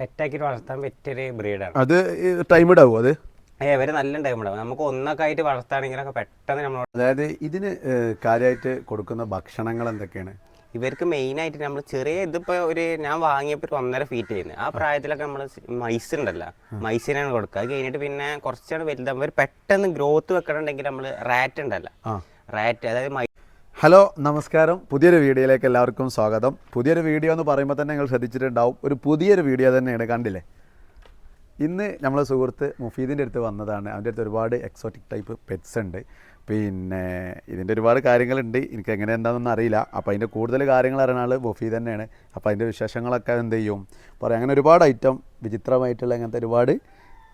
പെറ്റാക്കിയിട്ട് വളർത്താൻ പറ്റിയൊരു ബ്രീഡാണ് അത് ടൈം ആവും അത്? ഏ ഇവർ നല്ല ഉണ്ടാവും നമുക്ക് ഒന്നൊക്കെ ആയിട്ട് വളർത്താണെങ്കിലൊക്കെ പെട്ടെന്ന് നമ്മൾ അതായത് ഇതിന് കാര്യമായിട്ട് കൊടുക്കുന്ന ഭക്ഷണങ്ങൾ എന്തൊക്കെയാണ്? ഇവർക്ക് മെയിൻ ആയിട്ട് നമ്മൾ ചെറിയ ഇതിപ്പോ ഒരു ഞാൻ വാങ്ങിയപ്പോൾ ഒരു ഒന്നര ഫീറ്റ് ചെയ്യുന്നത് ആ പ്രായത്തിലൊക്കെ നമ്മൾ മൈസ് ഉണ്ടല്ലോ. മൈസിനാണ് കൊടുക്കുക. അത് കഴിഞ്ഞിട്ട് പിന്നെ കുറച്ചാണ് വലുതാകുമ്പോൾ പെട്ടെന്ന് ഗ്രോത്ത് വെക്കണമെങ്കിൽ നമ്മൾ റാറ്റ് ഉണ്ടല്ലോ. റാറ്റ് അതായത് ഹലോ നമസ്കാരം. പുതിയൊരു വീഡിയോയിലേക്ക് എല്ലാവർക്കും സ്വാഗതം. പുതിയൊരു വീഡിയോ എന്ന് പറയുമ്പോൾ തന്നെ നിങ്ങൾ ശ്രദ്ധിച്ചിട്ടുണ്ടാവും. ഒരു പുതിയൊരു വീഡിയോ തന്നെയാണ് കണ്ടില്ലേ? ഇന്ന് നമ്മൾ സുഹൃത്ത് മുഫീദിന്റെ അടുത്ത് വന്നതാണ്. അവന്റെ അടുത്ത് ഒരുപാട് എക്സോട്ടിക് ടൈപ്പ് പെറ്റ്സ് ഉണ്ട്. പിന്നെ ഇതിന്റെ ഒരുപാട് കാര്യങ്ങളുണ്ട്. എനിക്ക് എങ്ങനെ എന്താണെന്നൊന്നും അറിയില്ല. അപ്പോൾ അതിന്റെ കൂടുതൽ കാര്യങ്ങൾ അറിയുന്ന ആൾ മുഫീദ് തന്നെയാണ്. അപ്പോൾ അതിന്റെ വിശേഷങ്ങളൊക്കെ എന്ത് ചെയ്യും? പറയാം. അങ്ങനെ ഒരുപാട് ഐറ്റം വിചിത്രമായിട്ടുള്ള അങ്ങനത്തെ ഒരുപാട്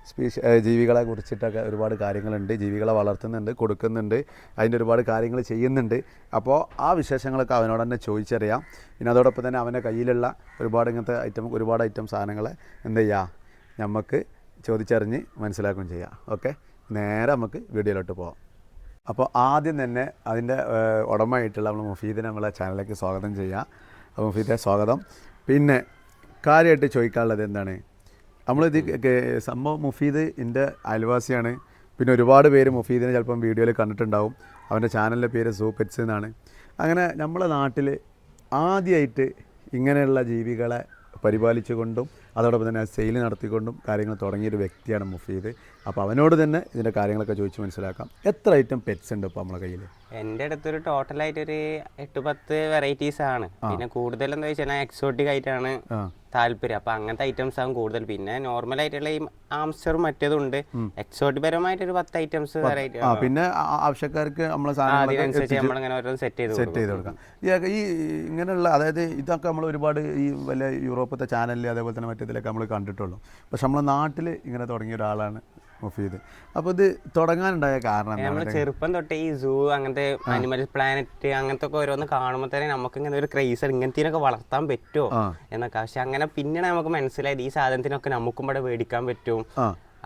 സ്പീഷി ജീവികളെ കുറിച്ചിട്ടൊക്കെ ഒരുപാട് കാര്യങ്ങളുണ്ട്. ജീവികളെ വളർത്തുന്നുണ്ട് കൊടുക്കുന്നുണ്ട് അതിന്റെ ഒരുപാട് കാര്യങ്ങൾ ചെയ്യുന്നുണ്ട്. അപ്പോൾ ആ വിശേഷങ്ങളൊക്കെ അവനോട് തന്നെ ചോദിച്ചറിയാം. പിന്നെ അതോടൊപ്പം തന്നെ അവന്റെ കയ്യിലുള്ള ഒരുപാട് ഇങ്ങനത്തെ ഐറ്റം ഒരുപാട് ഐറ്റം സാധനങ്ങൾ എന്ത് ചെയ്യുക നമുക്ക് ചോദിച്ചറിഞ്ഞ് മനസ്സിലാക്കുകയും ചെയ്യാം. ഓക്കെ? നേരെ നമുക്ക് വീഡിയോയിലോട്ട് പോകാം അപ്പോൾ ആദ്യം തന്നെ അതിന്റെ ഉടമയായിട്ടുള്ള നമ്മൾ മുഫീദിനെ നമ്മളെ ചാനലിലേക്ക് സ്വാഗതം ചെയ്യാം. അപ്പോൾ മുഫീദെ സ്വാഗതം. പിന്നെ കാര്യമായിട്ട് ചോദിക്കാനുള്ളത് എന്താണ്? നമ്മളിത് സംഭവം മുഫീദ് എന്റെ അയൽവാസിയാണ്. പിന്നെ ഒരുപാട് പേര് മുഫീദിനെ ചിലപ്പം വീഡിയോയിൽ കണ്ടിട്ടുണ്ടാവും. അവന്റെ ചാനലിന്റെ പേര് സൂ പെറ്റ്സ് എന്നാണ്. അങ്ങനെ നമ്മളെ നാട്ടിൽ ആദ്യമായിട്ട് ഇങ്ങനെയുള്ള ജീവികളെ പരിപാലിച്ചുകൊണ്ടും അതോടൊപ്പം തന്നെ സെയിൽ നടത്തിക്കൊണ്ടും കാര്യങ്ങൾ തുടങ്ങിയ ഒരു വ്യക്തിയാണ് മുഫീദ്. അപ്പോൾ അവനോട് തന്നെ ഇതിന്റെ കാര്യങ്ങളൊക്കെ ചോദിച്ച് മനസ്സിലാക്കാം. എത്ര ഐറ്റം പെറ്റ്സ് ഉണ്ട് ഇപ്പോൾ നമ്മളെ കയ്യിൽ എന്റെ അടുത്തൊരു ടോട്ടലായിട്ട് ഒരു എട്ട് പത്ത് വെറൈറ്റീസ് ആണ്. പിന്നെ കൂടുതൽ എന്താ വെച്ചാൽ എക്സോട്ടിക് ആയിട്ടാണ് താല്പര്യം. അപ്പൊ അങ്ങനത്തെ ഐറ്റംസ് ആകും കൂടുതൽ. പിന്നെ നോർമൽ ആയിട്ടുള്ള ഈ ആംസ്റ്ററും മറ്റേതും ഉണ്ട്. എക്സോട്ടിക് പരമായിട്ട് ഒരു പത്ത്. ഐറ്റംസ് പിന്നെ ആവശ്യക്കാർക്ക് നമ്മളെ നമ്മളിങ്ങനെ ഓരോന്ന് സെറ്റ് ചെയ്ത് സെറ്റ് ചെയ്ത് കൊടുക്കാം. ഈ ഇങ്ങനെയുള്ള അതായത് ഇതൊക്കെ നമ്മൾ ഒരുപാട് ഈ വല്ല യൂറോപ്പത്തെ ചാനലിൽ അതേപോലെ തന്നെ മറ്റേതിലൊക്കെ നമ്മൾ കണ്ടിട്ടുള്ളൂ. പക്ഷെ നമ്മളെ നാട്ടിൽ ഇങ്ങനെ തുടങ്ങിയ ഒരാളാണ് മുഫീദ്. അപ്പോൾ ഇത് തുടങ്ങാനുണ്ടായ കാരണം നമ്മൾ ചെറുപ്പം തൊട്ടേ ഈ സൂ അങ്ങനത്തെ അനിമൽ പ്ലാനറ്റ് അങ്ങനത്തെ ഒക്കെ ഓരോന്ന് കാണുമ്പോൾ തന്നെ നമുക്ക് ഇങ്ങനെ ഒരു ക്രൈസ് ഇങ്ങനത്തേനൊക്കെ വളർത്താൻ പറ്റുമോ? എന്നൊക്കെ. പക്ഷെ അങ്ങനെ പിന്നെയാണ് നമുക്ക് മനസ്സിലായത് ഈ സാധനത്തിനൊക്കെ നമുക്കും ഇവിടെ മേടിക്കാൻ പറ്റും.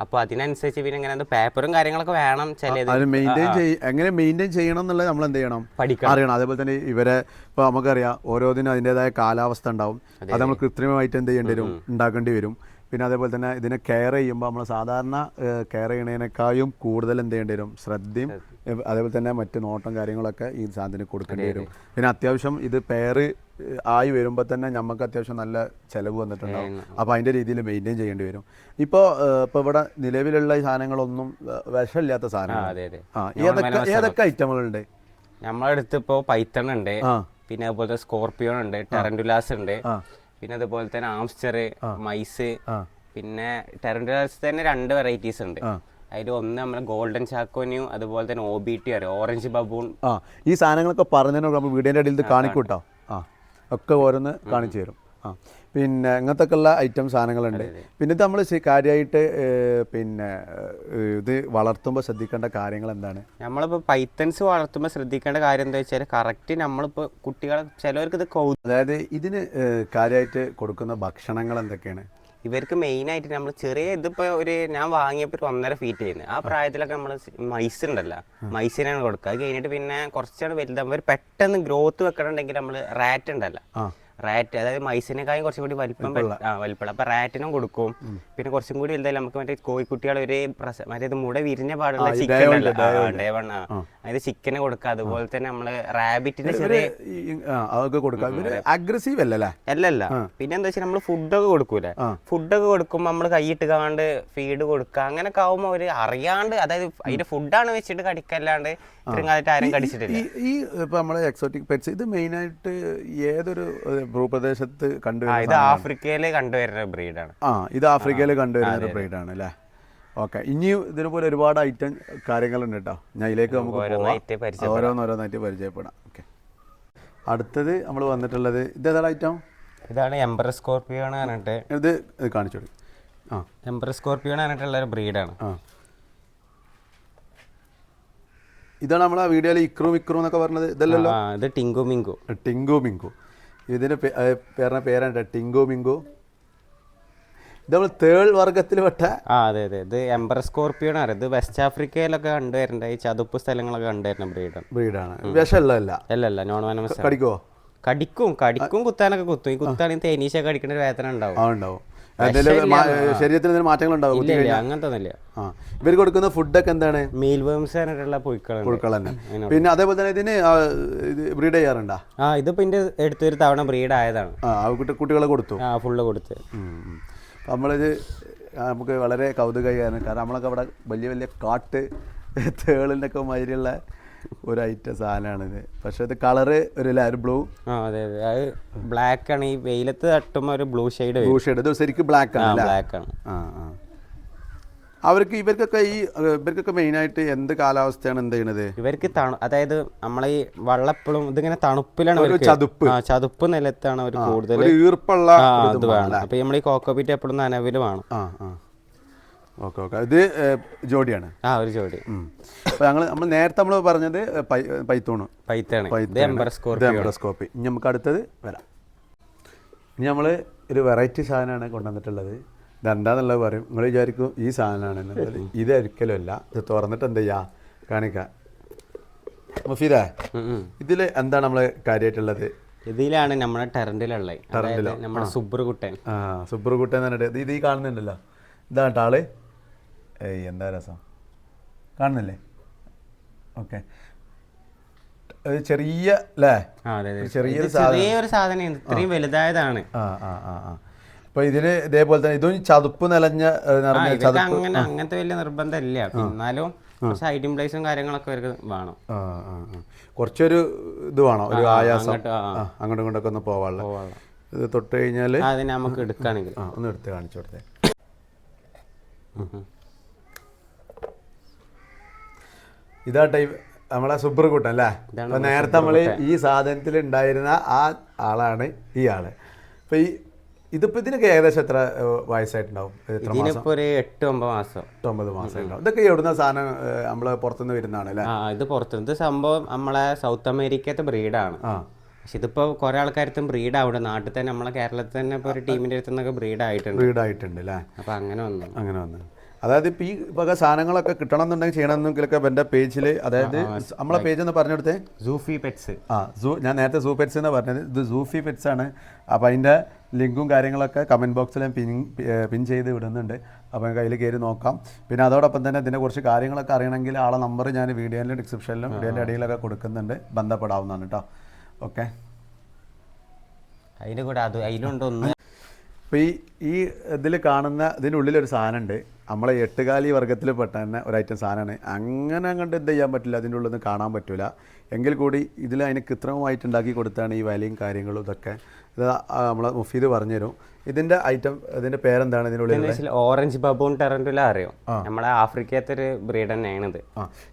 ആ അപ്പൊ അതിനനുസരിച്ച് പിന്നെ ഇങ്ങനെ പേപ്പറും കാര്യങ്ങളൊക്കെ വേണം ചിലത്. മെയിന്റെയിൻ എങ്ങനെ മെയിന്റെയിൻ ചെയ്യണം എന്നുള്ളത് നമ്മൾ എന്ത് ചെയ്യണം? പഠിക്കണം. അറിയണം. അതേപോലെ തന്നെ ഇവരെ ഇപ്പോൾ നമുക്കറിയാം ഓരോന്നിനും അതിന്റെതായ കാലാവസ്ഥ ഉണ്ടാവും. അത് നമ്മൾ കൃത്രിമമായിട്ട് എന്ത് ചെയ്യേണ്ടി വരും? ഉണ്ടാക്കേണ്ടി വരും. പിന്നെ അതേപോലെ തന്നെ ഇതിനെ കെയർ ചെയ്യുമ്പോൾ നമ്മൾ സാധാരണ കെയർ ചെയ്യണതിനേക്കാളും കൂടുതൽ എന്ത് ചെയ്യേണ്ടി വരും? ശ്രദ്ധയും അതേപോലെ തന്നെ മറ്റ് നോട്ടം കാര്യങ്ങളൊക്കെ ഈ സാധനത്തിന് കൊടുക്കേണ്ടി വരും. പിന്നെ അത്യാവശ്യം ഇത് പേര് ആയി വരുമ്പോൾ തന്നെ നമുക്ക് അത്യാവശ്യം നല്ല ചിലവ് വന്നിട്ടുണ്ടാവും. അപ്പോൾ അതിന്റെ രീതിയിൽ മെയിന്റെയിൻ ചെയ്യേണ്ടി വരും. ഇപ്പോൾ ഇപ്പോൾ ഇവിടെ നിലവിലുള്ള ഈ സാധനങ്ങളൊന്നും വിഷമില്ലാത്ത സാധനങ്ങൾ ആ ഏതൊക്കെ ഏതൊക്കെ ഐറ്റങ്ങളുണ്ട്? നമ്മളെ അടുത്ത് ഇപ്പോ പൈത്തൺ ഉണ്ട് പിന്നെ അതുപോലെ സ്കോർപ്പിയോ ഉണ്ട് ടെറൻഡുലാസ് ഉണ്ട്. പിന്നെ അതുപോലെ തന്നെ ആംസ്റ്റർ മൈസ് പിന്നെ ടെറൻഡേഴ്സ് തന്നെ രണ്ട് വെറൈറ്റീസ് ഉണ്ട്. അതിൽ ഒന്ന് നമ്മുടെ ഗോൾഡൻ ചാക്കോനിയും അതുപോലെ തന്നെ ഒ ബി ടി അറിയാം? ഓറഞ്ച് ബബൂൺ ആ. ഈ സാധനങ്ങളൊക്കെ പറഞ്ഞതിനോട് നമ്മൾ വീടിന്റെ അടിയിൽ കാണിക്കൂട്ടോ? ആ. ഒക്കെ ഓരോന്ന് കാണിച്ചു തരും. ആ. പിന്നെ ഇങ്ങനത്തെയൊക്കെയുള്ള ഉള്ള ഐറ്റം സാധനങ്ങളുണ്ട് പിന്നെ നമ്മൾ കാര്യമായിട്ട് പിന്നെ ഇത് വളർത്തുമ്പോൾ ശ്രദ്ധിക്കേണ്ട കാര്യങ്ങൾ എന്താണ്? നമ്മളിപ്പോൾ പൈത്തൻസ് വളർത്തുമ്പോൾ ശ്രദ്ധിക്കേണ്ട കാര്യം എന്താ വെച്ചാൽ കറക്റ്റ് നമ്മളിപ്പോൾ കുട്ടികളെ ചിലവർക്ക് ഇത് കൗ അതായത് ഇതിന് കാര്യമായിട്ട് കൊടുക്കുന്ന ഭക്ഷണങ്ങൾ എന്തൊക്കെയാണ്? ഇവർക്ക് മെയിനായിട്ട് നമ്മൾ ചെറിയ ഇതിപ്പോ ഒരു ഞാൻ വാങ്ങിയപ്പോൾ ഒരു ഒന്നര ഫീറ്റ് ചെയ്യുന്നത് ആ പ്രായത്തിലൊക്കെ നമ്മൾ മൈസ് ഉണ്ടല്ലോ. മൈസിനാണ് കൊടുക്കുക. അത് കഴിഞ്ഞിട്ട് പിന്നെ കുറച്ചാണ് വലുതാകുമ്പോൾ പെട്ടെന്ന് ഗ്രോത്ത് വെക്കണമെങ്കിൽ നമ്മൾ റാറ്റ് ഉണ്ടല്ലോ. റാറ്റ് അതായത് മൈസിനേക്കാളും കുറച്ചും കൂടി വലിപ്പം ആ വലിപ്പമുള്ള. അപ്പൊ റാറ്റിനും കൊടുക്കും. പിന്നെ കുറച്ചും കൂടി വലുതായി നമുക്ക് മറ്റേ കോഴിക്കുട്ടികൾ ഒരു മറ്റേത് മുട വിരിഞ്ഞ പാടുള്ള ചിക്കൻ അതായത് ചിക്കന് കൊടുക്കുക. അതുപോലെ തന്നെ നമ്മൾ റാബിറ്റിന്റെ ചെറിയ അതൊക്കെ കൊടുക്കാം അഗ്രസീവ് അല്ലല്ലേ. അല്ലല്ല പിന്നെ എന്താ വെച്ചാൽ നമ്മൾ ഫുഡൊക്കെ കൊടുക്കൂലേ. ഫുഡൊക്കെ കൊടുക്കുമ്പോൾ നമ്മൾ കൈയിട്ട് കാണ്ട് ഫീഡ് കൊടുക്കുക. അങ്ങനെയൊക്കെ ആവുമ്പോൾ അവർ അറിയാണ്ട് അതായത് അതിന്റെ ഫുഡാണ് വെച്ചിട്ട് കടിക്കല്ലാണ്ട് ഇത്രയും കാലത്ത് ആരും കടിച്ചിട്ടില്ല. ഈ ഇപ്പൊ നമ്മളെ എക്സോട്ടിക് പെറ്റ്സ് ഇത് മെയിൻ ആയിട്ട് ഏതൊരു ഭൂപ്രദേശത്ത് കണ്ടുവരുന്ന ഇത് ആഫ്രിക്കയിൽ കണ്ടുവരുന്ന ബ്രീഡാണ് ആ ഇത് ആഫ്രിക്കയിൽ കണ്ടുവരുന്ന ഒരു ബ്രീഡാണ് അല്ലേ? ഓക്കെ. ഇനിയും ഇതിനെപ്പോലെ ഒരുപാട് ഐറ്റം കാര്യങ്ങളുണ്ട് കേട്ടോ. ഞാൻ ഇതിലേക്ക് നമുക്ക് ഓരോന്നോരോന്നായിട്ട് പരിചയപ്പെടാം. ഓക്കെ. അടുത്തത് നമ്മൾ വന്നിട്ടുള്ളത് ഇത് ഏതാണ് ഐറ്റം ഇതാണ് എംബർ സ്കോർപ്പിയോ എന്ന് പറഞ്ഞിട്ട്. ഇത് ഇത് കാണിച്ചു കൊടുക്കും. ആ. എംബർ സ്കോർപ്പിയോ എന്ന് പറഞ്ഞിട്ടുള്ള ഒരു ബ്രീഡാണ് ആ ഇതാണ് നമ്മളെ വീഡിയോയിൽ ഇക്രു മിക്രു എന്നൊക്കെ പറഞ്ഞത്. ഇതല്ലല്ലോ? ഇത് ടിങ്കു മിങ്കു. ടിങ്കു മിങ്കു. ഇതിന് പേരുടെ പേരാണ് ടിങ്കു മിങ്കു. ഇത് നമ്മൾ തേൾ വർഗത്തിൽ പെട്ട ആ അതെ അതെ. ഇത് എംബർ സ്കോർപ്പിയോ ആണ് ഇത് വെസ്റ്റ് ആഫ്രിക്കയിലൊക്കെ കണ്ടുവരുന്നുണ്ട് ഈ ചതുപ്പ് സ്ഥലങ്ങളൊക്കെ കണ്ടുവരുന്ന ബ്രീഡാണ്. ബ്രീഡാണ്. അല്ല അല്ലല്ല നോൺ വെനമസ് കടിക്കോ? കടിക്കും കടിക്കും കുത്താനൊക്കെ കുത്തും. ഈ കുത്താണെങ്കിൽ തേനീശ കടിക്കുന്ന ഒരു വേദന ഉണ്ടാവും. ഉണ്ടാവും. ശരീരത്തിൽ എന്തെങ്കിലും മാറ്റങ്ങൾ ഉണ്ടാവും അങ്ങനത്തെ ആ. ഇവർ കൊടുക്കുന്ന ഫുഡൊക്കെ എന്താണ്? മീൽ വേംസ് പറഞ്ഞിട്ടുള്ള പുഴുക്കളുണ്ട് പുഴുക്കൾ തന്നെ. പിന്നെ അതേപോലെ തന്നെ ഇതിന് ബ്രീഡ് ചെയ്യാറുണ്ടോ? ആ ഇതിപ്പോ എന്റെ എടുത്തൊരു തവണ ബ്രീഡ് ആയതാണ്. ആ കുട്ടികളെ കൊടുത്തു. ആ ഫുള്ള് കൊടുത്ത്. നമ്മളിത് നമുക്ക് വളരെ കൗതുകയാണ് കാരണം നമ്മളൊക്കെ അവിടെ വലിയ വലിയ കാട്ട് തേളിനൊക്കെ മാതിരിയുള്ള ഒരു ഐറ്റം സാധനമാണിത് പക്ഷെ ഇത് കളറ് ഒരു ലൈറ്റ് ബ്ലൂ. ആ അതെ അതെ. അത് ബ്ലാക്ക് ആണ് ഈ വെയിലത്ത് തട്ടുമ്പോൾ ഒരു ബ്ലൂ ഷെയ്ഡ് ബ്ലൂ ഷെയ്ഡ്. ഇത് ശരിക്കും ബ്ലാക്ക് ആണ് അല്ലേ? ബ്ലാക്ക് ആണ് ആ ആ. അവർക്ക് ഇവർക്കൊക്കെ ഈ ഇവർക്കൊക്കെ മെയിനായിട്ട് എന്ത് കാലാവസ്ഥയാണ് എന്ത് ചെയ്യണത്? ഇവർക്ക് തണു അതായത് നമ്മളെ ഈ വള്ളപ്പളും ഇതിങ്ങനെ തണുപ്പിലാണ് ഒരു ഇവർക്ക്. ചതുപ്പ്. ആ ചതുപ്പ് നിലത്താണ് അവർ കൂടുതൽ ഒരു ഈർപ്പുള്ള ആ വേണം. അപ്പൊ നമ്മൾ ഈ കോക്കോപീറ്റ് എപ്പോഴും നനവിൽ വേണം. ആ ആ. Okay okay. ഇത് ജോഡിയാണ്. ആ ഒരു ജോഡി. അപ്പോൾ ഞങ്ങൾ നമ്മൾ നേരത്തെ നമ്മൾ പറഞ്ഞത് പൈത്തോണ്. പൈത്താണ്. ഇത് എംബർ സ്കോർ എംബ്രോസ്കോപ്പി ഇനി നമുക്ക് അടുത്തത് വരാം. ഇനി നമ്മൾ ഒരു വെറൈറ്റി സാധനമാണ് കൊണ്ടുവന്നിട്ടുള്ളത്. ഇതെന്താന്നുള്ളത് പറയും. നിങ്ങൾ വിചാരിക്കും ഈ സാധനമാണ്. ഇത് ഒരിക്കലും അല്ല. ഇത് തുറന്നിട്ട് എന്ത് ചെയ്യാ? കാണിക്കാം. മുഫീദ ഇതിൽ എന്താണ് നമ്മൾ കാര്യമായിട്ടുള്ളത് ഇതിലാണ് നമ്മുടെ ടെറന്റിലുള്ളത് അതായത് നമ്മുടെ സുബ്രുകുട്ടൻ. ആ സുബ്രുകുട്ടൻ എന്ന് പറഞ്ഞിട്ട് ഇത് ഈ കാണുന്നുണ്ടല്ലോ. ഇതാണ് ആൾ ഏയ് എന്താ രസം? കാണുന്നില്ലേ? ഓക്കെ. ചെറിയ അല്ലേ? ഒരു ചെറിയൊരു ചെറിയൊരു സാധനം ഇത്രയും വലുതായതാണ്. ആ ആ ആ ആ. അപ്പൊ ഇതിന് ഇതേപോലെ തന്നെ ഇതും ചതുപ്പ് നിലഞ്ഞ അങ്ങനെ അങ്ങനത്തെ വലിയ നിർബന്ധമില്ല. എന്നാലും കുറച്ച് പ്ലേസും കാര്യങ്ങളൊക്കെ അവർക്ക് വേണം. കുറച്ചൊരു ഇത് വേണം. ഒരു ആയാസം. അങ്ങോട്ട് ഇങ്ങോട്ടൊക്കെ ഒന്ന് പോവാനുള്ള. ഇത് തൊട്ട് കഴിഞ്ഞാൽ ആ, അതിനെ നമുക്ക് എടുക്കുകയാണെങ്കിൽ ഒന്ന് എടുത്ത് കാണിച്ചു കൊടുത്തേ. ഇതാ ടൈപ്പ് നമ്മളെ സുബ്രകൂട്ടൻ അല്ലേ? അപ്പൊ നേരത്തെ നമ്മൾ ഈ സാധനത്തിൽ ഉണ്ടായിരുന്ന ആ ആളാണ് ഈ ആൾ. അപ്പൊ ഈ ഇതിപ്പോ ഇതിനൊക്കെ ഏകദേശം എത്ര വയസ്സായിട്ടുണ്ടാവും? മാസം ഇതിനിപ്പോ ഒരു എട്ട് ഒമ്പത് മാസം. ഒമ്പത് ഉണ്ടാവും. ഇതൊക്കെ എവിടുന്ന സാധനം നമ്മളെ പുറത്തുനിന്ന് വരുന്നതാണ് അല്ലേ? ഇത് പുറത്തുനിന്ന്. സംഭവം നമ്മളെ സൗത്ത് അമേരിക്കത്തെ ബ്രീഡാണ്. പക്ഷെ ഇതിപ്പോ കുറെ ആൾക്കാരത്തും ബ്രീഡ് അവിടെ നാട്ടിൽ തന്നെ നമ്മളെ കേരളത്തിൽ തന്നെ ഇപ്പൊ ഒരു ടീമിന്റെ അടുത്തുനിന്നൊക്കെ ബ്രീഡ് ആയിട്ടുണ്ട് ബ്രീഡ് ആയിട്ടുണ്ട് അല്ലേ? അപ്പൊ അങ്ങനെ വന്നു. അങ്ങനെ വന്നു. അതായത് ഇപ്പം ഈ വക സാധനങ്ങളൊക്കെ കിട്ടണം എന്നുണ്ടെങ്കിൽ ചെയ്യണമെന്നെങ്കിലൊക്കെ എന്റെ പേജിൽ അതായത് നമ്മളെ പേജ് എന്ന് പറഞ്ഞെടുത്തേ സൂഫി പെറ്റ്സ്. ആ സൂ ഞാൻ നേരത്തെ സൂ പെറ്റ്സ് എന്ന് പറഞ്ഞത്. ഇത് സൂഫി പെറ്റ്സ് ആണ്. അപ്പം അതിന്റെ ലിങ്കും കാര്യങ്ങളൊക്കെ കമന്റ് ബോക്സിൽ പിൻ പിൻ ചെയ്ത് വിടുന്നുണ്ട്. അപ്പോൾ കയ്യിൽ കയറി നോക്കാം. പിന്നെ അതോടൊപ്പം തന്നെ ഇതിനെ കുറച്ച് കാര്യങ്ങളൊക്കെ അറിയണമെങ്കിൽ ആളെ നമ്പർ ഞാൻ വീഡിയോയിലും ഡിസ്ക്രിപ്ഷനിലും വീഡിയോന്റെ അടിയിലൊക്കെ കൊടുക്കുന്നുണ്ട്. ബന്ധപ്പെടാവുന്നതാണ് കേട്ടോ ഓക്കെ. അതിന് കൂടെ അത് അതിലുണ്ടോ അപ്പോൾ ഈ ഈ ഇതിൽ കാണുന്ന ഇതിനുള്ളിലൊരു സാധനമുണ്ട്. നമ്മളെ എട്ടുകാലി വർഗത്തിൽ പെട്ട തന്നെ ഒരു ഐറ്റം സാധനമാണ് അങ്ങനെ അങ്ങോട്ട് എന്ത് ചെയ്യാൻ പറ്റില്ല അതിന്റെ ഉള്ളിൽ നിന്ന് കാണാൻ പറ്റില്ല എങ്കിൽ കൂടി ഇതിൽ അതിന് കൃത്രിമമായിട്ട് ഉണ്ടാക്കി കൊടുത്താണ് ഈ വിലയും കാര്യങ്ങളും ഇതൊക്കെ. ഇത് നമ്മൾ നമ്മളെ മുഫീദ് പറഞ്ഞുതരും. ഇതിന്റെ ഐറ്റം ഇതിന്റെ പേരെന്താണ് ഇതിനുള്ളിൽ ഓറഞ്ച് ബബൂൺ ടെറന്റുല അറിയോ? നമ്മളെ ആഫ്രിക്കത്തെ ഒരു ബ്രീഡ് തന്നെയാണ് ഇത്.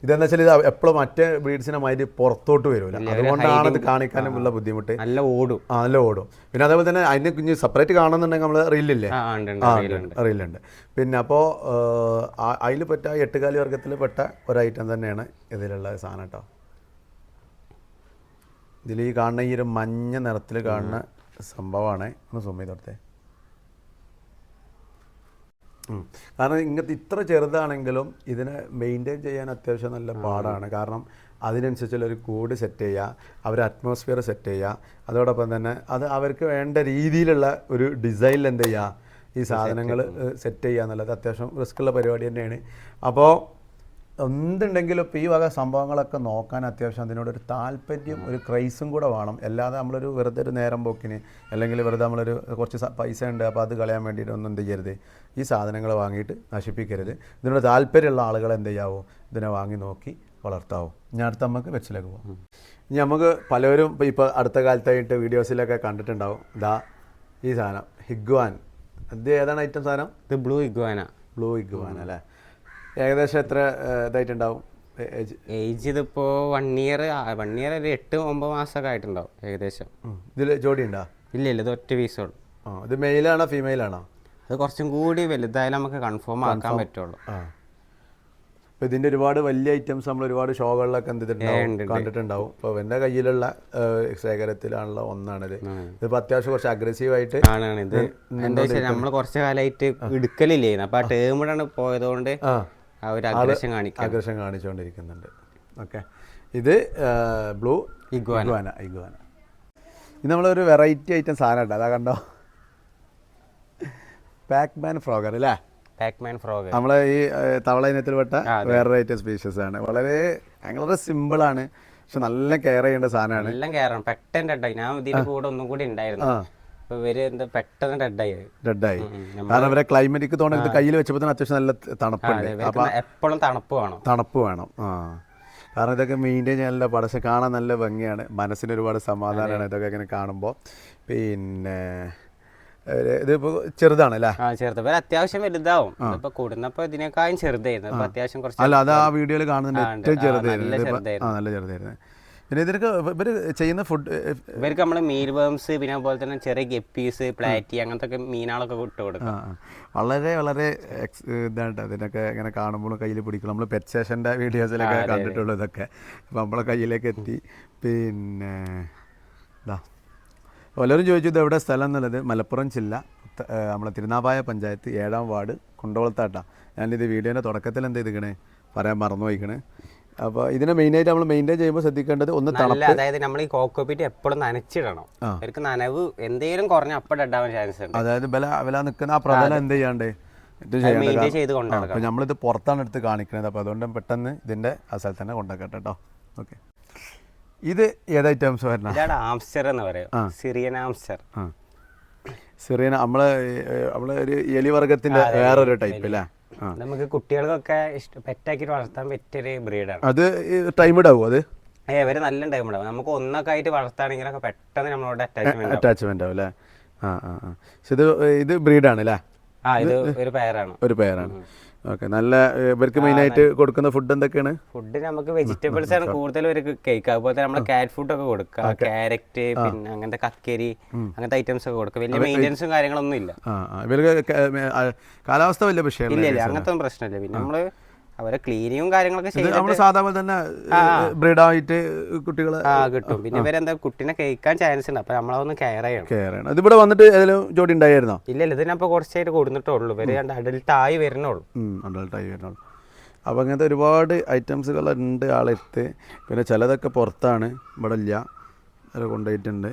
ഇതെന്ന് വെച്ചാൽ ഇത് എപ്പോഴും മറ്റേ ബ്രീഡ്സിനെ മാതിരി പുറത്തോട്ട് വരില്ല അതുകൊണ്ടാണ് ഇത് കാണിക്കാനും ഉള്ള ബുദ്ധിമുട്ട്. നല്ല ഓടും. ആ നല്ല ഓടും. പിന്നെ അതേപോലെ തന്നെ അതിന് കുഞ്ഞ് സെപ്പറേറ്റ് കാണുന്നുണ്ടെങ്കിൽ നമ്മൾ റീലില്ലേ റീലുണ്ട്. പിന്നെ അപ്പോൾ അതിൽ പെട്ട എട്ടുകാലി വർഗത്തിൽ പെട്ട ഒരു ഐറ്റം തന്നെയാണ് ഇതിലുള്ള സാധനം കേട്ടോ ഇതിൽ ഈ കാണുന്ന ഈ ഒരു മഞ്ഞ നിറത്തിൽ കാണുന്ന സംഭവമാണ്. ഒന്ന് തൊട്ടേ കാരണം ഇങ്ങനത്തെ ഇത്ര ചെറുതാണെങ്കിലും ഇതിനെ മെയിന്റെയിൻ ചെയ്യാൻ അത്യാവശ്യം നല്ല പാടാണ്. കാരണം അതിനനുസരിച്ചുള്ള ഒരു കൂട് സെറ്റ് ചെയ്യുക അവർ അറ്റ്മോസ്ഫിയർ സെറ്റ് ചെയ്യുക അതോടൊപ്പം തന്നെ അത് അവർക്ക് വേണ്ട രീതിയിലുള്ള ഒരു ഡിസൈനിൽ എന്ത് ചെയ്യുക? ഈ സാധനങ്ങൾ സെറ്റ് ചെയ്യുക എന്നുള്ളത് അത്യാവശ്യം റിസ്ക്കുള്ള പരിപാടി തന്നെയാണ്. അപ്പോൾ എന്തുണ്ടെങ്കിലും ഇപ്പോൾ ഈ വക സംഭവങ്ങളൊക്കെ നോക്കാൻ അത്യാവശ്യം അതിനോടൊരു താല്പര്യം ഒരു ക്രൈസും കൂടെ വേണം. അല്ലാതെ നമ്മളൊരു വെറുതെ ഒരു നേരം പോക്കിന് അല്ലെങ്കിൽ വെറുതെ നമ്മളൊരു കുറച്ച് പൈസ ഉണ്ട് അപ്പോൾ അത് കളയാൻ വേണ്ടിയിട്ട് ഒന്നും എന്ത് ചെയ്യരുത്. ഈ സാധനങ്ങൾ വാങ്ങിയിട്ട് നശിപ്പിക്കരുത്. ഇതിനോട് താല്പര്യമുള്ള ആളുകൾ എന്ത് ചെയ്യാവോ ഇതിനെ വാങ്ങി നോക്കി വളർത്താവോ. ഇനി അടുത്ത നമുക്ക് വെച്ചിലേക്ക് പോകാം ഇനി നമുക്ക് പലരും ഇപ്പോൾ ഇപ്പോൾ അടുത്ത കാലത്തായിട്ട് വീഡിയോസിലൊക്കെ കണ്ടിട്ടുണ്ടാവും. ഇതാ ഈ സാധനം ഹിഗ്വാൻ. ഇത് ഏതാണ് ഐറ്റം സാധനം? ഇത് ബ്ലൂ ഇഗ്വാന ബ്ലൂ ഇഗ്വാൻ അല്ലേ? ഏകദേശം എത്ര ഇതായിട്ടുണ്ടാവും? ഏജ് ഇതിപ്പോ വൺ ഇയർ വൺ ഇയർ ഒരു എട്ട് ഒമ്പത് മാസമൊക്കെ ആയിട്ടുണ്ടാവും ഏകദേശം. ഇതിൽ ജോഡി ഉണ്ടോ? ഇല്ല ഇല്ല ഇത് ഒറ്റ പീസുള്ളൂ ഇത് മെയിലാണോ ഫീമെയിലാണോ അത് കുറച്ചും കൂടി വലുതായാലും നമുക്ക് കൺഫേം ആക്കാൻ പറ്റുള്ളൂ. അപ്പോൾ ഇതിന്റെ ഒരുപാട് വലിയ ഐറ്റംസ് നമ്മൾ ഒരുപാട് ഷോകളിലൊക്കെ എന്ത്. കണ്ടിട്ടുണ്ടാവും. അപ്പോൾ എന്റെ കയ്യിലുള്ള ശേഖരത്തിലാണുള്ള ഒന്നാണിത്. ഇതിപ്പോൾ അത്യാവശ്യം കുറച്ച് അഗ്രസീവായിട്ട് ആണാണ്. ഇത് എന്താ വെച്ചാൽ നമ്മൾ കുറച്ച് കാലമായിട്ട് എടുക്കലില്ലേ അപ്പോൾ ആ ടേമിടാണ് പോയതുകൊണ്ട് ആ ആ ഒരു അഗ്രഷൻ കാണിക്കാം. ആകർഷം കാണിച്ചുകൊണ്ടിരിക്കുന്നുണ്ട്. ഓക്കെ. ഇത് ബ്ലൂ ഇഗ്വാന. ഇഗ്വാന ഇത് നമ്മളൊരു വെറൈറ്റി ഐറ്റം സാധനം ഉണ്ട് അതാ കണ്ടോ? പാക്മാൻ ഫ്രോഗർ അല്ലേ? Pacman Frogger. നമ്മളെ ഈ തവള ഇനത്തിൽപ്പെട്ട വേറെ ഐറ്റം സ്പീഷ്യസ് ആണ്. വളരെ സിമ്പിൾ ആണ്. പക്ഷെ നല്ല കെയർ ചെയ്യേണ്ട സാധനമാണ്. എല്ലാം കെയർ ആണ് പെട്ടെന്ന് ഞാൻ ഇതിന്റെ കൂടെ ഒന്നും കൂടി ഉണ്ടായിരുന്നു. ഡെഡായി കാരണം ഇവരെ ക്ലൈമറ്റിക്ക് തോന്നുന്നത് കയ്യിൽ വെച്ചപ്പോൾ തന്നെ അത്യാവശ്യം നല്ല തണുപ്പുണ്ട്. എപ്പോഴും തണുപ്പ് വേണം. തണുപ്പ് വേണം. ആ. കാരണം ഇതൊക്കെ മെയിന്റെയിൻ ചെയ്യാൻ നല്ല പടച്ച് കാണാൻ നല്ല ഭംഗിയാണ്. മനസ്സിന് ഒരുപാട് സമാധാനമാണ് ഇതൊക്കെ ഇങ്ങനെ കാണുമ്പോൾ പിന്നെ ഒരു ഇതിപ്പോൾ ചെറുതാണ് അല്ലേ ആ ചെറുത്. അത്യാവശ്യം വലുതാവും. ഇപ്പൊ കൂടുന്നപ്പോ ഇതിനേക്കാളും ചെറുതായിരുന്നു. അത്യാവശ്യം കുറച്ച് അല്ല അത് ആ വീഡിയോയിൽ കാണുന്നുണ്ട്. ഏറ്റവും ചെറുതായിരുന്നു. നല്ല ഇതിപ്പോ- ചെറുതായിരുന്നു. പിന്നെ ഇതിനൊക്കെ ഇവർ ചെയ്യുന്ന ഫുഡ് ഇവർക്ക് നമ്മൾ മീൽ വേംസ് പിന്നെ അതുപോലെ തന്നെ ചെറിയ ഗപ്പീസ് പ്ലാറ്റി അങ്ങനത്തെ ഒക്കെ മീനുകളൊക്കെ ഇട്ട് കൊടുക്കും. വളരെ വളരെ എക്സ് ഇതായിട്ട് അതിനൊക്കെ ഇങ്ങനെ കാണുമ്പോൾ കയ്യിൽ പിടിക്കും. നമ്മൾ പെറ്റ് സ്റ്റേഷന്റെ വീഡിയോസിലൊക്കെ കണ്ടിട്ടുള്ളൂ ഇതൊക്കെ. അപ്പോൾ നമ്മളെ കയ്യിലേക്ക് എത്തി. പിന്നെ ഇതാ പലരും ചോദിച്ചു ഇത് എവിടെ സ്ഥലം എന്നുള്ളത്. മലപ്പുറം ജില്ല നമ്മളെ തിരുനാവായ പഞ്ചായത്ത് ഏഴാം വാർഡ് കുണ്ടോളത്താട്ടാണ് ഞാനിത് വീഡിയോന്റെ തുടക്കത്തിൽ എന്താ ഇതിങ്ങനെ പറയാൻ മറന്നു പോയിക്കണേ അപ്പോൾ ഇതിനെ മെയിനായിട്ട് നമ്മൾ മെയിന്റെയിൻ ചെയ്യുമ്പോൾ ശ്രദ്ധിക്കേണ്ടത് ഒന്ന് നല്ല തണുപ്പ്. അതായത് നമ്മൾ ഈ കോക്കോപ്പിറ്റ് എപ്പോഴും നനച്ചിടണം. അവർക്ക് നനവ് എന്തെങ്കിലും കുറഞ്ഞ അപ്പം ഡെഡാവാൻ ചാൻസ് ഉണ്ട്. അതായത് വില വില നിൽക്കുന്ന ആ പ്രധാനം എന്ത് ചെയ്യാണ്ട് ഇത് ചെയ്യേണ്ട മെയിന്റെയിൻ ചെയ്ത് ആ, കൊണ്ടുനടക്കണം അപ്പോൾ നമ്മളിത് പുറത്താണ് എടുത്ത് കാണിക്കുന്നത്. അപ്പോൾ അതുകൊണ്ട് പെട്ടെന്ന് ഇതിന്റെ ആ സ്ഥലത്ത് തന്നെ കൊണ്ടാക്കട്ടെ കേട്ടോ. ഓക്കെ ഇത് ഏത് ഐറ്റംസ് വരണം? ഇതാണ് ആംസ്റ്റർ എന്ന് പറയും. സിറിയൻ ആംസ്റ്റർ ആ. സിറിയന നമ്മളെ നമ്മളെ ഒരു എലിവർഗത്തിന്റെ വേറൊരു ടൈപ്പ് അല്ലേ നമുക്ക് കുട്ടികൾക്കൊക്കെ പെറ്റാക്കിട്ട് പെറ്റാക്കി വളർത്താൻ പറ്റിയൊരു ബ്രീഡാണ് അത് ടൈം ഇടാവും അത്? ഏ ഇവർ നല്ല ടൈം ഉണ്ടാവും നമുക്ക് ഒന്നൊക്കെ ആയിട്ട് വളർത്താണെങ്കിലൊക്കെ പെട്ടെന്ന് നമ്മളോട് അറ്റാച്ച്മെന്റ് അറ്റാച്ച്മെന്റ് ആവും അല്ലേ? ആ ആ ആ. ഇത് ഇത് ബ്രീഡാണ് അല്ലേ ആ ഇത് ഒരു പേരാണ് ഒരു പേരാണ് ഓക്കെ. നല്ല ഇവർക്ക് മെയിൻ ആയിട്ട് കൊടുക്കുന്ന ഫുഡ് എന്തൊക്കെയാണ്? ഫുഡ് നമുക്ക് വെജിറ്റബിൾസ് ആണ് കൂടുതൽ ഒരു കേക്ക് അതുപോലെ തന്നെ നമ്മൾ കാറ്റ് ഫുഡ് ഒക്കെ കൊടുക്കുക. ക്യാരറ്റ് പിന്നെ അങ്ങനത്തെ കക്കരി അങ്ങനത്തെ ഐറ്റംസ് ഒക്കെ കൊടുക്കുക. വലിയ മെയിന്റെനൻസും കാര്യങ്ങളൊന്നും ഇല്ല. ഇവർക്ക് കാലാവസ്ഥ വലിയ പ്രശ്നമില്ല അങ്ങനത്തെ ഒന്നും പ്രശ്നമില്ല. പിന്നെ നമ്മൾ അവരെ ക്ലീനിങ്ങും കാര്യങ്ങളൊക്കെ ചെയ്ത് നമ്മൾ സാധാ പോലെ തന്നെ ബ്രീഡായിട്ട് കുട്ടികളെ ആ കിട്ടും. പിന്നെ ഇവരെന്താ കുട്ടീനെ കഴിക്കാൻ ചാൻസ് ഉണ്ട്. അപ്പൊ നമ്മളതൊന്ന് കെയർ ചെയ്യണം. കെയർ ചെയ്യണം. ഇതിവിടെ വന്നിട്ട് ഏതെങ്കിലും ജോഡി ഉണ്ടായിരുന്നോ? ഇല്ല ഇല്ല. ഇതിനപ്പോ കുറച്ചായിട്ട് കൊടുത്തിട്ടേ ഉള്ളൂ ഇവർ രണ്ട് അഡൽട്ട് ആയി വരുന്നുള്ളൂ. അപ്പോൾ അങ്ങനത്തെ ഒരുപാട് ഐറ്റംസുകൾ ഉണ്ട് ആളെടുത്ത്. പിന്നെ ചിലതൊക്കെ പുറത്താണ്. ഇവിടെ ഇല്ല. അത് കൊണ്ടുപോയിട്ടുണ്ട്.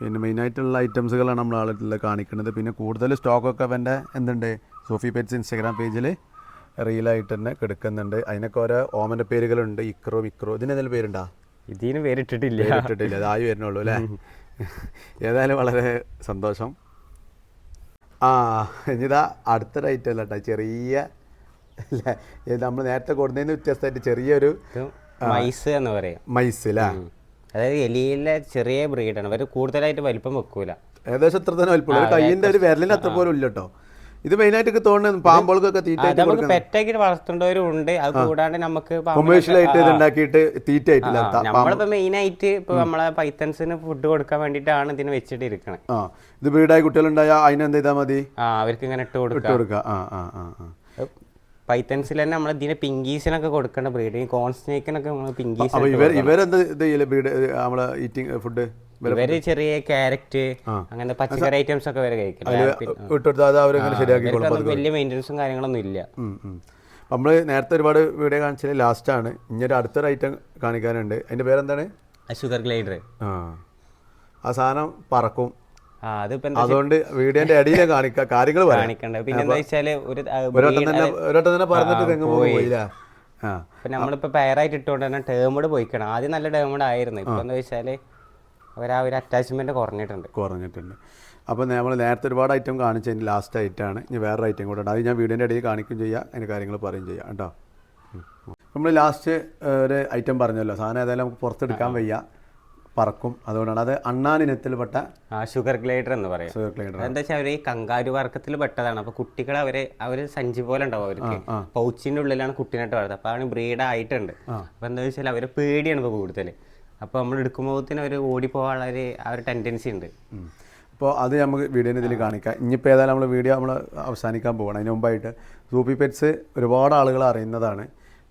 പിന്നെ മെയിനായിട്ടുള്ള ഐറ്റംസുകളാണ് നമ്മൾ ആളെടുത്തുള്ള കാണിക്കുന്നത്. പിന്നെ കൂടുതൽ സ്റ്റോക്കൊക്കെ അവന്റെ എന്തുണ്ട്? സോഫി പെറ്റ്സ് ഇൻസ്റ്റാഗ്രാം പേജിൽ റീലായിട്ട് തന്നെ കിടക്കുന്നുണ്ട്. അതിനൊക്കെ ഓരോ ഓമന്റെ പേരുകളുണ്ട്. ഇക്രോ മിക്രോ. ഇതിന് ഏതെങ്കിലും പേരുണ്ടോ? ഇതിന് പേരിട്ടിട്ടില്ല. ഇട്ടിട്ടില്ല അതായി വരുന്നുള്ളൂ അല്ലേ? ഏതായാലും വളരെ സന്തോഷം. ആ ഇനിതാ അടുത്ത ഐറ്റം അല്ല കേട്ടോ. ചെറിയ നമ്മൾ നേരത്തെ കൊടുത്തതിന് വ്യത്യസ്തമായിട്ട് ചെറിയൊരു മൈസ് എന്ന് പറയും. മൈസ് അല്ലേ? അതായത് എലിയിലെ ചെറിയ ബ്രീഡാണ് അവർ കൂടുതലായിട്ട് വലിപ്പം വെക്കൂല. ഏകദേശം ഇത്ര തന്നെ വലിപ്പം കയ്യിന്റെ ഒരു വിരലിന് അത്ര പോലും ഇല്ല കേട്ടോ. ഇത് മെയിനായിട്ട് തോന്നുന്നത് പാമ്പുകൾക്കൊക്കെ തീറ്റ അത് നമുക്ക് പെറ്റാക്കി വളർത്തേണ്ടവരും ഉണ്ട്. അത് കൂടാണ്ട് നമുക്ക് കൊമേഴ്ഷ്യലായിട്ട് ഇത് ഉണ്ടാക്കിയിട്ട് തീറ്റ ആയിട്ടില്ല. നമ്മളിപ്പോ മെയിനായിട്ട് ഇപ്പൊ നമ്മളെ പൈത്തൻസിന് ഫുഡ് കൊടുക്കാൻ വേണ്ടിയിട്ടാണ് ഇതിന് വെച്ചിട്ട് ഇരിക്കണേ ആ ഇത് ബ്രീഡായി കുട്ടികളുണ്ടായാൽ അതിനെന്ത് ചെയ്താൽ മതി? ആ അവർക്ക് ഇങ്ങനെ ഇട്ട് ഇട്ട് കൊടുക്കാം കൊടുക്കുക. ആ ആ ആ പൈത്തൻസിൽ തന്നെ നമ്മൾ ഇതിനെ പിങ്കീസിനൊക്കെ കൊടുക്കേണ്ട ബ്രീഡ് കോൺസ്നേക്കിനൊക്കെ കോൺ സ്നേക്കിനൊക്കെ നമ്മൾ പിങ്കീസ് ഇവരെന്ത് ഇത് ബ്രീഡ് നമ്മളെ ഈറ്റിംഗ് ഫുഡ് ഇവർ ചെറിയ ക്യാരറ്റ് അങ്ങനെ പച്ചക്കറി ഐറ്റംസ് ഒക്കെ വരെ കഴിക്കും. വലിയ മെയിന്റെനൻസും കാര്യങ്ങളൊന്നും ഇല്ല. നമ്മൾ നേരത്തെ ഒരുപാട് വീഡിയോ കാണിച്ചത് ലാസ്റ്റാണ് ഒരു അടുത്തൊരു ഐറ്റം കാണിക്കാനുണ്ട്. അതിന്റെ പേരെന്താണ്? ഷുഗർ ഗ്ലൈഡർ ആ. ആ സാധനം പറക്കും. അതുകൊണ്ട് വീഡിയോന്റെ അടിയിൽ കാണിക്കാം കാര്യങ്ങൾ കാണിക്കണ്ട. പിന്നെ എന്താ വെച്ചാൽ ഒരു തന്നെ പറഞ്ഞിട്ട് തെങ്ങ് പോയില്ല? നമ്മളിപ്പോ പെയറായിട്ട് ഇട്ടുകൊണ്ട് തന്നെ ടേമോട് പോയിക്കണം. ആദ്യം നല്ല ടേമഡ് ആയിരുന്നു. ഇപ്പൊ എന്താ വെച്ചാൽ അവരാ ഒരു അറ്റാച്ച്മെന്റ് കുറഞ്ഞിട്ടുണ്ട്. കുറഞ്ഞിട്ടുണ്ട്. അപ്പോൾ നമ്മൾ നേരത്തെ ഒരുപാട് ഐറ്റം കാണിച്ചതിന് ലാസ്റ്റ് ഐറ്റമാണ് ഇനി വേറൊരു ഐറ്റം കൂടെ ഉണ്ട്. അത് ഞാൻ വീടിന്റെ ഇടയിൽ കാണിക്കുകയും ചെയ്യാം. അതിന്റെ കാര്യങ്ങൾ പറയുകയും ചെയ്യാം കേട്ടോ. നമ്മൾ ലാസ്റ്റ് ഒരു ഐറ്റം പറഞ്ഞല്ലോ. സാധനം ഏതായാലും നമുക്ക് പുറത്തെടുക്കാൻ വയ്യ. പറക്കും. അതുകൊണ്ടാണ് അത് അണ്ണാനിനത്തിൽപ്പെട്ട ഷുഗർ ഗ്ലൈഡർ എന്ന് പറയും. ഷുഗർ ഗ്ലൈഡർ എന്താ വെച്ചാൽ അവർ ഈ കങ്കാരു വർക്കത്തിൽ പെട്ടതാണ്. അപ്പൊ കുട്ടികൾ അവർ അവർ സഞ്ചി പോലെ ഉണ്ടാവും അവർക്ക്. പൗച്ചിന്റെ ഉള്ളിലാണ് കുട്ടീനായിട്ട് വളർത്തുന്നത് അപ്പോൾ അവന് ബ്രീഡ് ആയിട്ടുണ്ട്. അപ്പൊ എന്താ വെച്ചാൽ അവർ പേടിയാണ് ഇപ്പൊ കൂടുതൽ. അപ്പൊ നമ്മൾ എടുക്കുമ്പോഴത്തേന് അവർ ഓടിപ്പോകാനുള്ള ഒരു ആ ഒരു ടെൻഡൻസി ഉണ്ട്. അപ്പോൾ അത് നമുക്ക് വീഡിയോന്റെ ഇതിൽ കാണിക്കാം. ഇനിയിപ്പോൾ ഏതായാലും നമ്മൾ വീഡിയോ നമ്മൾ അവസാനിക്കാൻ പോകണം അതിന് മുമ്പായിട്ട് സൂപ്പി പെറ്റ്സ് ഒരുപാട് ആളുകൾ അറിയുന്നതാണ്.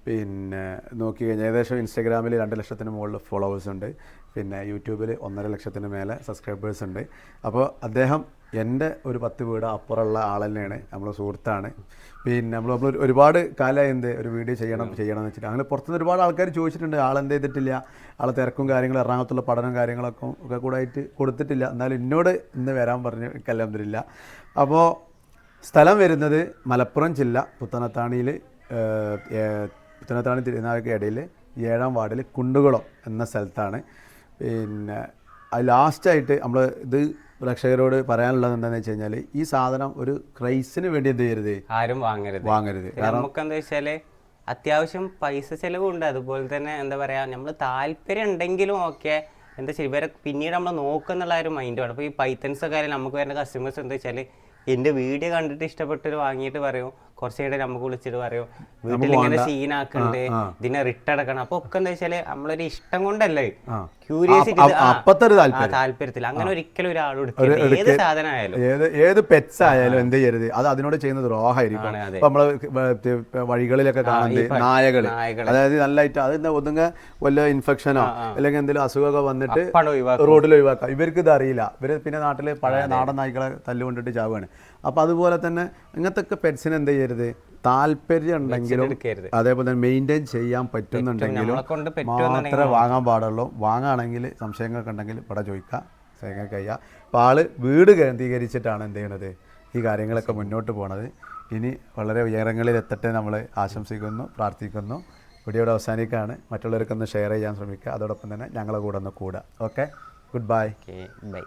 പിന്നെ നോക്കി കഴിഞ്ഞാൽ ഏകദേശം ഇൻസ്റ്റാഗ്രാമിൽ രണ്ട് ലക്ഷത്തിന് മുകളിൽ ഫോളോവേഴ്സ് ഉണ്ട്. പിന്നെ യൂട്യൂബിൽ ഒന്നര ലക്ഷത്തിന് മേലെ സബ്സ്ക്രൈബേഴ്സ് ഉണ്ട്. അപ്പോൾ അദ്ദേഹം എന്റെ ഒരു പത്ത് വീട് അപ്പുറമുള്ള ആൾ തന്നെയാണ് നമ്മളെ സുഹൃത്താണ്. പിന്നെ നമ്മൾ നമ്മൾ ഒരുപാട് കാലമായി എന്ത് ഒരു വീഡിയോ ചെയ്യണം ചെയ്യണം എന്ന് വെച്ചിട്ട്. അങ്ങനെ പുറത്തുനിന്ന് ഒരുപാട് ആൾക്കാർ ചോദിച്ചിട്ടുണ്ട്. ആൾ ആളെന്ത് ചെയ്തിട്ടില്ല? ആളെ തിരക്കും കാര്യങ്ങളും എറണാകുളത്തുള്ള പഠനം കാര്യങ്ങളൊക്കെ ഒക്കെ കൂടെ ആയിട്ട് കൊടുത്തിട്ടില്ല. എന്നാലും എന്നോട് ഇന്ന് വരാൻ പറഞ്ഞു തരില്ല അപ്പോൾ സ്ഥലം വരുന്നത് മലപ്പുറം ജില്ല പുത്തനത്താണിയിൽ പുത്തനത്താണി തിരുനാൾക്ക് ഇടയിൽ ഏഴാം വാർഡിൽ കുണ്ടുകുളം എന്ന സ്ഥലത്താണ്. പിന്നെ ലാസ്റ്റായിട്ട് നമ്മൾ ഇത് പ്രേക്ഷകരോട് പറയാനുള്ളത് എന്താണെന്ന് വെച്ച് കഴിഞ്ഞാൽ ഈ സാധനം ഒരു ക്രൈസിന് വേണ്ടി എന്ത് ചെയ്യരുത്? ആരും വാങ്ങരുത്. വാങ്ങരുത്. നമുക്ക് എന്താ വെച്ചാൽ അത്യാവശ്യം പൈസ ചെലവുണ്ട്. അതുപോലെ തന്നെ എന്താ പറയാ നമ്മൾ താല്പര്യം ഉണ്ടെങ്കിലും ഓക്കെ എന്താ വെച്ചാൽ ഇവരെ പിന്നീട് നമ്മൾ നോക്കുന്നുള്ള ഒരു മൈൻഡ് വേണം. അപ്പോൾ ഈ പൈത്തൻസ് ഒക്കെ നമുക്ക് വരുന്ന കസ്റ്റമേഴ്സ് എന്താ വെച്ചാൽ എന്റെ വീഡിയോ കണ്ടിട്ട് ഇഷ്ടപ്പെട്ടിട്ട് വാങ്ങിയിട്ട് പറയും. കുറച്ച് കഴിഞ്ഞിട്ട് നമുക്ക് വിളിച്ചിട്ട് പറയും. വീട്ടിൽ ഇങ്ങനെ സീനാക്കുന്നുണ്ട് ഇതിനെ റിട്ടടക്കണം അപ്പോൾ അപ്പൊ ഒക്കെ എന്താ വെച്ചാൽ നമ്മളൊരു ഇഷ്ടം കൊണ്ടല്ലേ. ക്യൂരിയോസിറ്റി അപ്പ- അപ്പത്തെ ഒരു താല്പര്യം. താല്പര്യത്തിൽ അങ്ങനെ ഒരിക്കലും ഒരാളോട് ഏത് സാധനം ആയാലും ഏത് ഏത് പെറ്റ്സ് ആയാലും എന്ത് ചെയ്യരുത്. അത് അതിനോട് ചെയ്യുന്ന ദ്രോഹമായിരിക്കും. ഇപ്പൊ നമ്മൾ വഴികളിലൊക്കെ കാണുന്നത് നായകൾ. അതായത് നല്ലതായിട്ട് അത് ഒന്നുങ്ങ വല്ല ഇൻഫെക്ഷനോ അല്ലെങ്കിൽ എന്തെങ്കിലും അസുഖമൊക്കെ വന്നിട്ട് റോഡിൽ ഒഴിവാക്കാം. ഇവർക്ക് ഇത് അറിയില്ല. ഇവർ പിന്നെ നാട്ടിൽ പഴയ നാടൻ നായ്ക്കളെ തല്ലുകൊണ്ടിട്ട് ചാവുകയാണ്. അപ്പോൾ അതുപോലെ തന്നെ ഇങ്ങനത്തെ പെറ്റ്സിന് എന്ത് ചെയ്യരുത്? താല്പര്യം ഉണ്ടെങ്കിലും അതേപോലെ തന്നെ മെയിന്റെയിൻ ചെയ്യാൻ പറ്റുന്നുണ്ടെങ്കിലും മാത്രമേ വാങ്ങാൻ പാടുള്ളൂ. വാങ്ങുകയാണെങ്കിൽ സംശയങ്ങളൊക്കെ ഉണ്ടെങ്കിൽ ഇവിടെ ചോദിക്കാം സംശയങ്ങൾ കഴിയുക അപ്പോൾ ആൾ വീട് കേന്ദ്രീകരിച്ചിട്ടാണ് എന്ത് ചെയ്യണത്? ഈ കാര്യങ്ങളൊക്കെ മുന്നോട്ട് പോണത്. ഇനി വളരെ ഉയരങ്ങളിൽ എത്തട്ടെ നമ്മൾ ആശംസിക്കുന്നു പ്രാർത്ഥിക്കുന്നു. വീഡിയോയുടെ അവസാനിക്കാണ്. മറ്റുള്ളവർക്കൊന്ന് ഷെയർ ചെയ്യാൻ ശ്രമിക്കുക. അതോടൊപ്പം തന്നെ ഞങ്ങളെ കൂടെ ഒന്ന് കൂടുക. Okay good bye bye